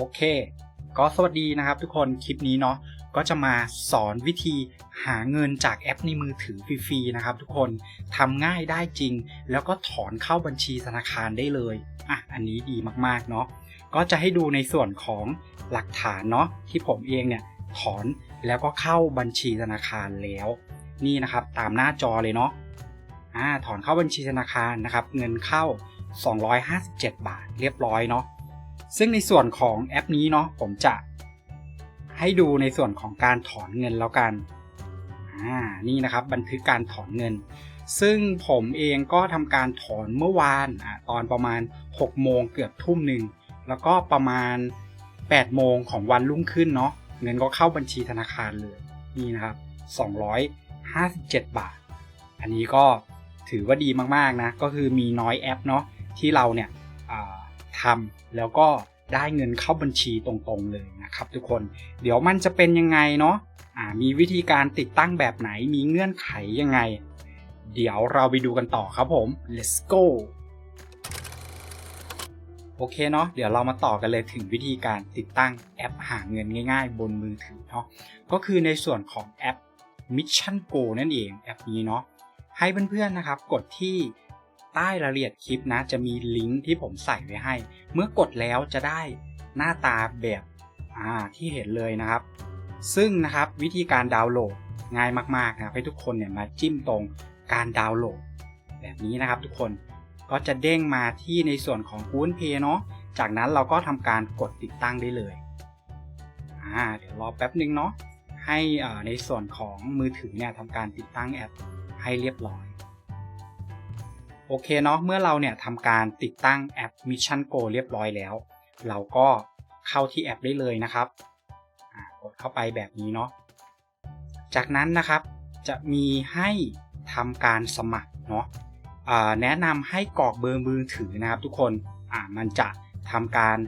โอเค ก็สวัสดีนะครับทุกคนคลิปนี้เนาะก็จะมาสอนวิธีหาเงินจากแอปในมือถือฟรีๆนะครับ ทุกคนทำง่ายได้จริง แล้วก็ถอนเข้าบัญชีธนาคารได้เลยอะอันนี้ดีมากๆเนาะก็จะให้ดูในส่วนของหลักฐานเนาะที่ผมเองเนี่ยถอนแล้วก็เข้าบัญชีธนาคารแล้ว นี่นะครับตามหน้าจอเลยเนาะอ่าถอนเข้าบัญชีธนาคารนะครับ เงินเข้า 257 บาท เรียบร้อยเนาะ ซึ่งในส่วนของแอปนี้เนาะผมจะให้ดูในส่วนของการถอนเงินแล้วกันอ่านี่นะครับบันทึกการถอนเงิน ซึ่งผมเองก็ทำการถอนเมื่อวานอ่าตอนประมาณ 6 โมงเกือบทุ่มหนึ่งแล้วก็ประมาณ 8 โมงของวันรุ่งขึ้นเนาะเงินก็เข้าบัญชีธนาคารเลยนี่นะครับ 257 บาท อันนี้ก็ถือว่าดีมากๆนะ ก็คือมีน้อยแอปเนาะที่เราเนี่ย ทำแล้วก็ได้เงินเข้าบัญชีตรงๆเลยนะครับ ทุกคนเดี๋ยวมันจะเป็นยังไงเนาะะมีวิธีการติดตั้งแบบไหนมีเงื่อนไขยังไง เดี๋ยวเราไปดูกันต่อครับผม let's go โอเคเนาะเดี๋ยวเรามาต่อกันเลยถึงวิธีการติดตั้งแอปหาเงินง่าย ๆ บนมือถือเนาะก็คือในส่วนของแอป Mission Go นั่นเองแอปนี้เนาะให้เพื่อนๆนะครับกดที่ ใต้รายละเอียดคลิปนะ จะมีลิงก์ที่ผมใส่ไว้ให้ เมื่อกดแล้วจะได้หน้าตาแบบอ่าที่เห็นเลยนะครับ ซึ่งนะครับวิธีการดาวน์โหลดง่ายมากๆนะครับให้ทุกคนเนี่ยมาจิ้มตรงการดาวน์โหลด แบบนี้นะครับทุกคนก็จะเด้งมาที่ในส่วนของ Google Play เนาะจากนั้นเราก็ทำการกดติดตั้งได้เลยอ่าเดี๋ยวรอแป๊บนึงเนาะให้ในส่วนของมือถือเนี่ยทำการติดตั้งแอปให้เรียบร้อย โอเคเนาะเมื่อเราเนี่ยทำการติดตั้งแอป Mission Go เรียบร้อยแล้ว เราก็เข้าที่แอปได้เลยนะครับกดเข้าไปแบบนี้เนาะจากนั้นนะครับจะมีให้ทำการสมัครเนาะแนะนำให้กรอกเบอร์มือถือนะครับทุกคนมันจะทำการ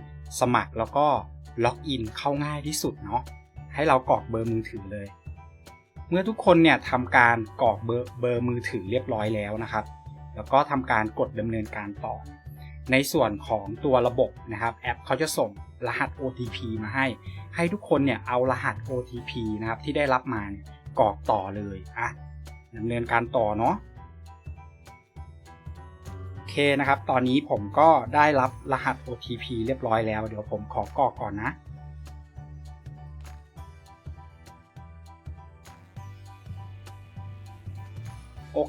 สมัครแล้วก็ล็อกอินเข้าง่ายที่สุดเนาะให้เรากรอกเบอร์มือถือเลย เมื่อทุกคนเนี่ยทำการกรอกเบอร์เบอร์มือถือเรียบร้อยแล้วนะครับ แล้วก็ทำการกดดำเนินการต่อ ในส่วนของตัวระบบนะครับแอปเขาจะส่งรหัส OTP มาให้ ให้ทุกคนเนี่ยเอารหัส OTP นะครับที่ได้รับมากรอกต่อเลยอะดำเนินการต่อเนาะโอเคนะครับ ตอนนี้ผมก็ได้รับรหัส OTP เรียบร้อยแล้ว เดี๋ยวผมขอกรอกก่อนนะ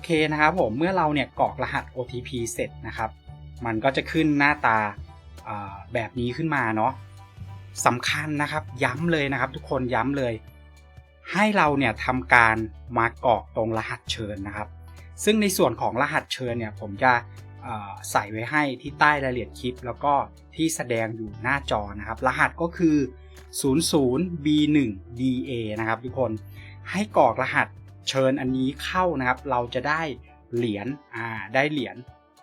เคนะครับผมเมื่อเราเนี่ยกรอกรหัส OTP เสร็จนะครับ มันก็จะขึ้นหน้าตาแบบนี้ขึ้นมาเนาะสำคัญนะครับย้ำเลยนะครับ ทุกคนย้ำเลย ให้เราเนี่ยทำการมากรอกตรงรหัสเชิญนะครับ ซึ่งในส่วนของรหัสเชิญเนี่ยผมจะใส่ไว้ให้ที่ใต้รายละเอียดคลิป แล้วก็ที่แสดงอยู่หน้าจอนะครับ รหัสก็คือ 00B1DA นะครับทุกคนให้กรอกรหัส เชิญอันนี้เข้านะครับ เราจะได้เหรียญอ่าได้เหรียญ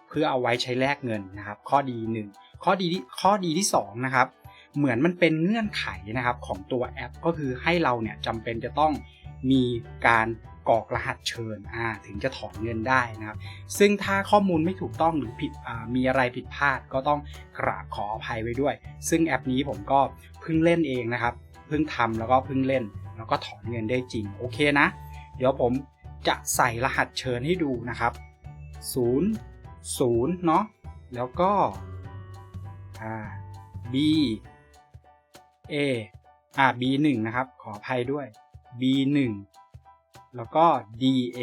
เพื่อเอาไว้ใช้แลกเงินนะครับ ข้อดี 1 ข้อดีข้อดีที่2นะครับเหมือนมันเป็นเงื่อนไขนะครับของตัวแอป ก็คือให้เราเนี่ยจำเป็นจะต้องมีการกรอกรหัสเชิญอ่าถึงจะถอนเงินได้นะครับ ซึ่งถ้าข้อมูลไม่ถูกต้องหรือผิดมีอะไรผิดพลาดก็ต้องกราบขออภัยไว้ด้วย ซึ่งแอปนี้ผมก็เพิ่งเล่นเองนะครับ เพิ่งทำแล้วก็เพิ่งเล่น แล้วก็ถอนเงินได้จริงโอเคนะ เดี๋ยวผมจะใส่รหัสเชิญให้ดูนะครับ 0 0เนาะแล้วก็อ่า B A อ่า B 1นะครับ ขออภัยด้วย B 1แล้วก็ DA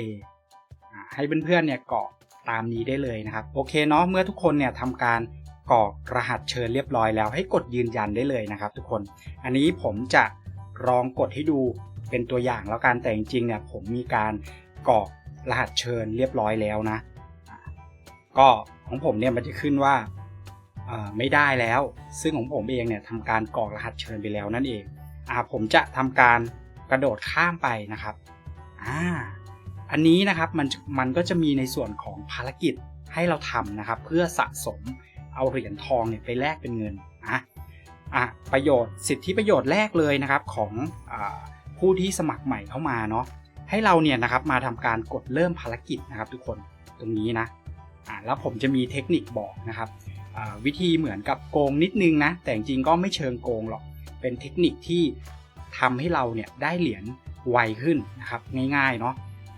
ให้เพื่อนๆเนี่ยกรอกตามนี้ได้เลยนะครับ โอเคเนาะเมื่อทุกคนเนี่ยทำการกรอกรหัสเชิญเรียบร้อยแล้วให้กดยืนยันได้เลยนะครับ ทุกคน อันนี้ผมจะลองกดให้ดู เป็นตัวอย่างแล้วกันแต่จริงๆเนี่ยผมมีการกรอกรหัสเชิญเรียบร้อยแล้วนะ ก็ของผมเนี่ยมันจะขึ้นว่าไม่ได้แล้ว ซึ่งของผมเองเนี่ยทำการกรอกรหัสเชิญไปแล้วนั่นเองอ่าผมจะทำการกระโดดข้ามไปนะครับอ่าอันนี้นะครับมันมันก็จะมีในส่วนของภารกิจให้เราทำนะครับ เพื่อสะสมเอาเหรียญทองเนี่ยไปแลกเป็นเงินนะอะประโยชน์สิทธิประโยชน์แรกเลยนะครับของอ ผู้ที่สมัครใหม่เข้ามาเนาะให้เราเนี่ยนะครับมาทำการกดเริ่มภารกิจนะครับทุกคนตรงนี้นะอ่าแล้วผมจะมีเทคนิคบอกนะครับวิธีเหมือนกับโกงนิดนึงนะ แต่จริงก็ไม่เชิงโกงหรอก เป็นเทคนิคที่ทำให้เราเนี่ยได้เหรียญไวขึ้นนะครับง่ายๆเนาะ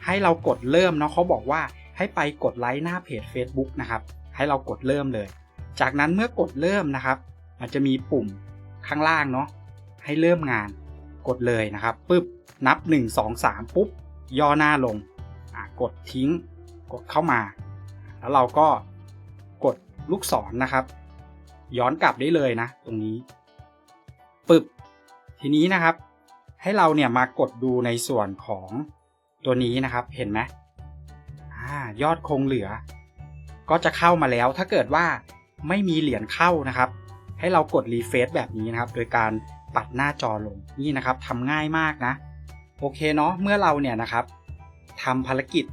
ให้เรากดเริ่มเนาะเขาบอกว่าให้ไปกดไลค์หน้าเพจ Facebook นะครับให้เรากดเริ่มเลย จากนั้นเมื่อกดเริ่มนะครับมันจะมีปุ่มข้างล่างเนาะให้เริ่มงาน กดเลยนะครับปึ๊บนับ 1 2 3 ปุ๊บ ย่อหน้าลงกดทิ้ง กดเข้ามา แล้วเราก็กดลูกศรนนะครับ ย้อนกลับได้เลยนะ ตรงนี้ปึ๊บทีนี้นะครับ ให้เราเนี่ยมากดดูในส่วนของตัวนี้นะครับ เห็นไหมอ่ายอดคงเหลือ ก็จะเข้ามาแล้วถ้าเกิดว่าไม่มีเหรียญเข้านะครับ ให้เรากดรีเฟซแบบนี้นะครับ โดยการ ปัดหน้าจอลงนี่นะครับทำง่ายมากนะ โอเคเนาะเมื่อเราเนี่ยนะครับทำภารกิจ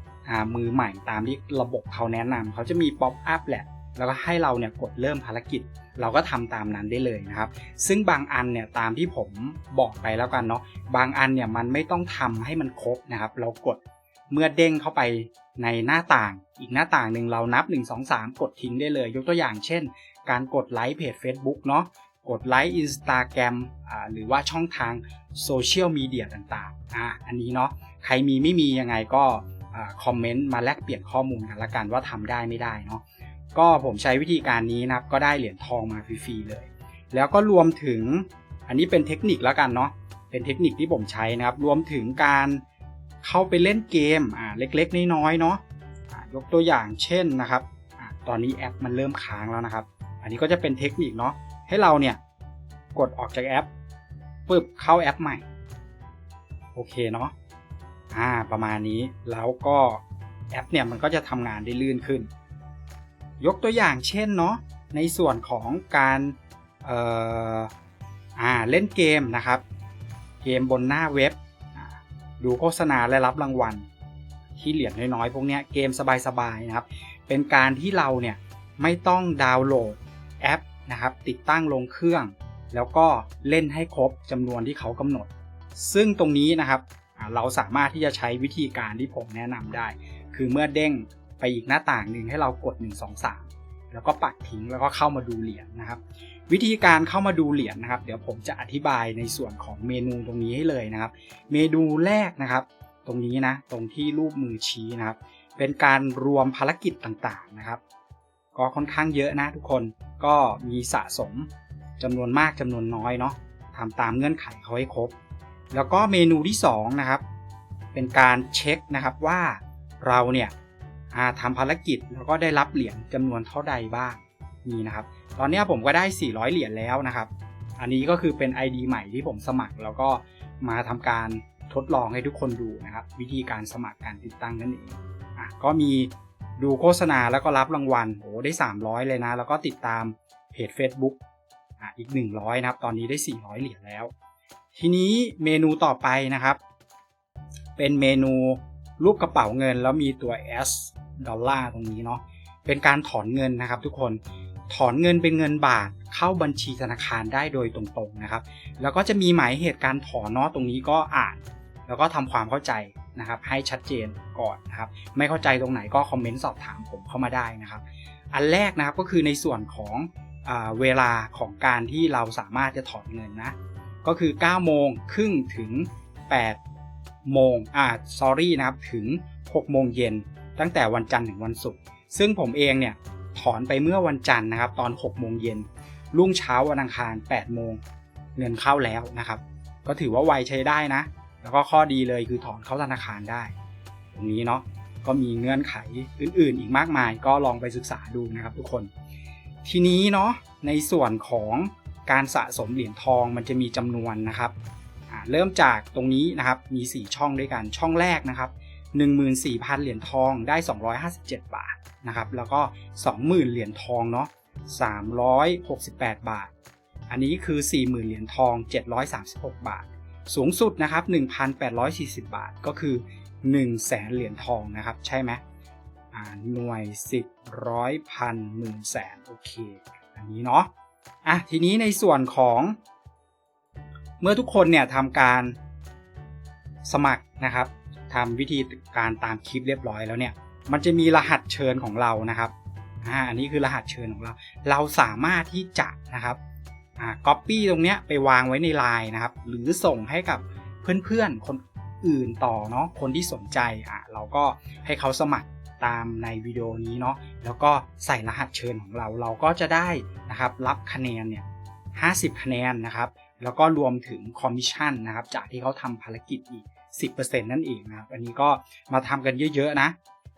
มือใหม่ตามที่ระบบเขาแนะนำเขาจะมีป๊อปอัพแหละ แล้วก็ให้เราเนี่ยกดเริ่มภารกิจ เราก็ทำตามนั้นได้เลยนะครับ ซึ่งบางอันเนี่ยตามที่ผมบอกไปแล้วกันเนาะบางอันเนี่ยมันไม่ต้องทำให้มันครบนะครับ เรากดเมื่อเด้งเข้าไปในหน้าต่าง อีกหน้าต่างหนึ่งเรานับ 1 2 3 กดทิ้งได้เลย ยกตัวอย่างเช่น การกดไลค์เพจ Facebook เนาะ กดไลค์ Instagram อ่าหรือว่าช่องทางโซเชียลมีเดียต่างๆอ่าอันนี้เนาะใครมีไม่มียังไงก็คอมเมนต์มาแลกเปลี่ยนข้อมูลกันละกันว่าทำได้ไม่ได้เนาะก็ผมใช้วิธีการนี้นะครับก็ได้เหรียญทองมาฟรีๆเลย แล้วก็รวมถึงอันนี้เป็นเทคนิคแล้วกันเนาะเป็นเทคนิคที่ผมใช้นะครับ รวมถึงการเข้าไปเล่นเกมอ่าเล็กๆน้อยๆเนาะยกตัวอย่างเช่นนะครับอตอนนี้แอปมันเริ่มค้างแล้วนะครับ อันนี้ก็จะเป็นเทคนิคเนาะ ให้เราเนี่ยกดออกจากแอปปึ๊บเข้าแอปใหม่ โอเคเนาะอ่าประมาณนี้แล้วก็แอปเนี่ยมันก็จะทำงานได้ลื่นขึ้น ยกตัวอย่างเช่นเนาะในส่วนของการเอ่ออ่าเล่นเกมนะครับ เกมบนหน้าเว็บ ดูโฆษณาและรับรางวัล ที่เหรียญน้อยๆ พวกเนี้ยเกมสบายๆนะครับ เป็นการที่เราเนี่ยไม่ต้องดาวน์โหลดแอป นะครับ ติดตั้งลงเครื่อง แล้วก็เล่นให้ครบจำนวนที่เขากำหนด ซึ่งตรงนี้นะครับเราสามารถที่จะใช้วิธีการที่ผมแนะนำได้ คือเมื่อเด้งไปอีกหน้าต่างหนึ่งให้เรากด 1 2 3 แล้วก็ปัดทิ้งแล้วก็เข้ามาดูเหรียญนะครับ วิธีการเข้ามาดูเหรียญนะครับ เดี๋ยวผมจะอธิบายในส่วนของเมนูตรงนี้ให้เลยนะครับ เมนูแรกนะครับ ตรงนี้นะตรงที่รูปมือชี้นะครับ เป็นการรวมภารกิจต่างๆนะครับ ก็ค่อนข้างเยอะนะทุกคนก็มีสะสมจำนวนมากจำนวนน้อยเนาะทำตามเงื่อนไขเขาให้ครบ แล้วก็เมนูที่2นะครับเป็นการเช็คนะครับว่าเราเนี่ยทำภารกิจแล้วก็ได้รับเหรียญจำนวนเท่าใดบ้างนี่นะครับ ตอนนี้ผมก็ได้ 400 เหรียญแล้วนะครับ อันนี้ก็คือเป็น ID ใหม่ที่ผมสมัครแล้วก็มาทำการทดลองให้ทุกคนดูนะครับ วิธีการสมัครการติดตั้งนั่นเองอะก็มี ดูโฆษณาแล้วก็รับรางวัลโอ้ได้ 300 เลยนะ แล้วก็ติดตามเพจ Facebook อะอีก 100 นะครับ ตอนนี้ได้ 400 เหรียญแล้ว ทีนี้เมนูต่อไปนะครับ เป็นเมนูรูปกระเป๋าเงิน แล้วมีตัว S ดอลลาร์ตรงนี้เนาะเป็นการถอนเงินนะครับทุกคนถอนเงินเป็นเงินบาทเข้าบัญชีธนาคารได้โดยตรงๆนะครับ แล้วก็จะมีหมายเหตุการถอนเนาะตรงนี้ก็อ่าน แล้วก็ทำความเข้าใจ นะครับให้ชัดเจนก่อนนะครับไม่เข้าใจตรงไหนก็คอมเมนต์สอบถามผมเข้ามาได้นะครับ อันแรกนะครับก็คือในส่วนของอเวลาของการที่เราสามารถจะถอนเงินนะก็คือ 9 โมงครึ่งถึง 8 โมงอ่า sorry นะครับถึง 6 โมงเย็นตั้งแต่วันจันทร์ถึงวันศุกร์ซึ่งผมเองเนี่ยถอนไปเมื่อวันจันทร์นะครับ ตอน 6 โมงเย็นรุ่งเช้าวันอังคาร 8 โมงเงินเข้าแล้วนะครับ ก็ถือว่าไวใช้ได้นะ แล้วก็ข้อดีเลยคือถอนเข้าธนาคารได้ ตรงนี้เนาะก็มีเงื่อนไขอื่นๆ อีกมากมายก็ลองไปศึกษาดูนะครับทุกคน ทีนี้เนาะในส่วนของการสะสมเหรียญทองมันจะมีจำนวนนะครับเริ่มจากตรงนี้นะครับมี 4 ช่องด้วยกันช่องแรกนะครับ14,000 เหรียญทองได้ 257 บาทนะครับแล้วก็ 20,000 เหรียญทองเนาะ368 บาท อันนี้คือ 40,000 เหรียญทอง 736 บาท สูงสุดนะครับ 1,840 บาทก็คือ 100,000เหรียญทองนะครับ ใช่ไหมหน่วย 10ร้อยพันหมื่นแสนโอเค อันนี้เนาะอะทีนี้ในส่วนของ เมื่อทุกคนเนี่ยทำการสมัครนะครับทำวิธีการตามคลิปเรียบร้อยแล้วเนี่ย มันจะมีรหัสเชิญของเรานะครับอ่าอันนี้คือรหัสเชิญของเรา เราสามารถที่จะนะครับ อ่า copy ตรงเนี้ยไปวางไว้ในไลน์นะครับ หรือส่งให้กับเพื่อนๆ คนอื่นต่อเนาะ คนที่สนใจ อ่าเราก็ให้เขาสมัครตามในวิดีโอนี้เนาะ แล้วก็ใส่รหัสเชิญของเรา เราก็จะได้นะครับรับคะแนนเนี่ย50 คะแนนนะครับ แล้วก็รวมถึงคอมมิชชั่นนะครับ จากที่เขาทำภารกิจอีก 10%นั่นเองนะครับ อันนี้ก็มาทำกันเยอะๆนะ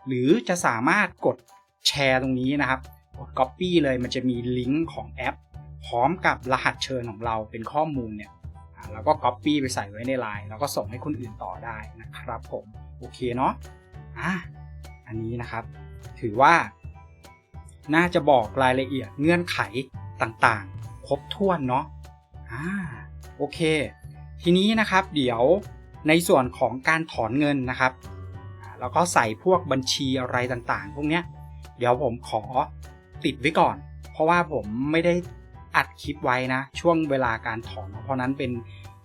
หรือจะสามารถกดแชร์ตรงนี้นะครับกด Copy เลยมันจะมีลิงก์ของแอป พร้อมกับรหัสเชิญของเราเป็นข้อมูลเนี่ยอ่าแล้วก็ Copy ไปใส่ไว้ในไลน์แล้วก็ส่งให้คนอื่นต่อได้นะครับผม โอเคเนาะอะอันนี้นะครับ ถือว่า น่าจะบอกรายละเอียดเงื่อนไขต่างๆ ครบถ้วนเนาะอ่าโอเค ทีนี้นะครับ เดี๋ยวในส่วนของการถอนเงินนะครับอ่าแล้วก็ใส่พวกบัญชีอะไรต่างๆ พวกเนี้ย เดี๋ยวผมขอติดไว้ก่อน เพราะว่าผมไม่ได้ อัดคลิปไว้นะ ช่วงเวลาการถอน เพราะนั้นเป็น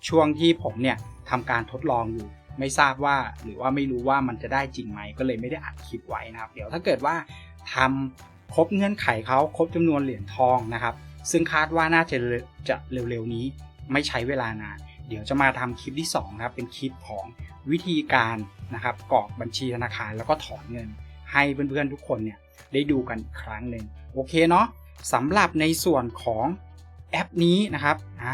ช่วงที่ผมเนี่ยทำการทดลองอยู่ ไม่ทราบว่าหรือว่าไม่รู้ว่ามันจะได้จริงไหมก็เลยไม่ได้อัดคลิปไว้นะครับ เดี๋ยวถ้าเกิดว่าทำครบเงื่อนไขเขาครบจำนวนเหรียญทองนะครับ ซึ่งคาดว่าน่าจะเร็วจะเร็วๆนี้ไม่ใช้เวลานานเดี๋ยวจะมาทำคลิปที่สองนะครับเป็นคลิปของวิธีการนะครับกรอกบัญชีธนาคารแล้วก็ถอนเงิน ให้เพื่อนๆทุกคนเนี่ยได้ดูกันอีกครั้งหนึ่งโอเคเนาะ สำหรับในส่วนของแอปนี้นะครับอ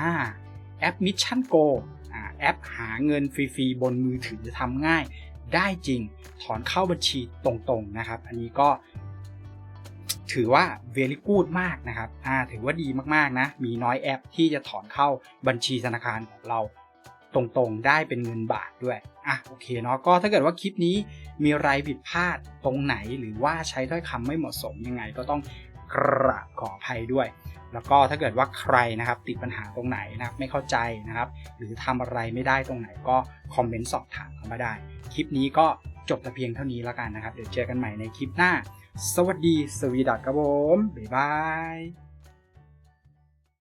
แอป Mission Go อแอปหาเงินฟรีๆบนมือถือทำง่ายได้จริงถอนเข้าบัญชีตรงๆนะครับ อันนี้ก็ถือว่า very good มากนะครับถือว่าดีมากๆนะ มีน้อยแอปที่จะถอนเข้าบัญชีธนาคารของเราตรงๆ ได้เป็นเงินบาทด้วย อะโอเคเนาะ ก็ถ้าเกิดว่าคลิปนี้มีอะไรผิดพลาดตรงไหนหรือว่าใช้ถ้อยคำไม่เหมาะสมยังไง ก็ต้อง กราบขออภัยด้วย แล้วก็ถ้าเกิดว่าใครนะครับติดปัญหาตรงไหนนะครับไม่เข้าใจนะครับ หรือทำอะไรไม่ได้ตรงไหนก็คอมเมนต์สอบถามเข้ามาได้ คลิปนี้ก็จบแต่เพียงเท่านี้แล้วกันนะครับ เดี๋ยวเจอกันใหม่ในคลิปหน้า สวัสดีสวีดัตครับผมบ๊ายบาย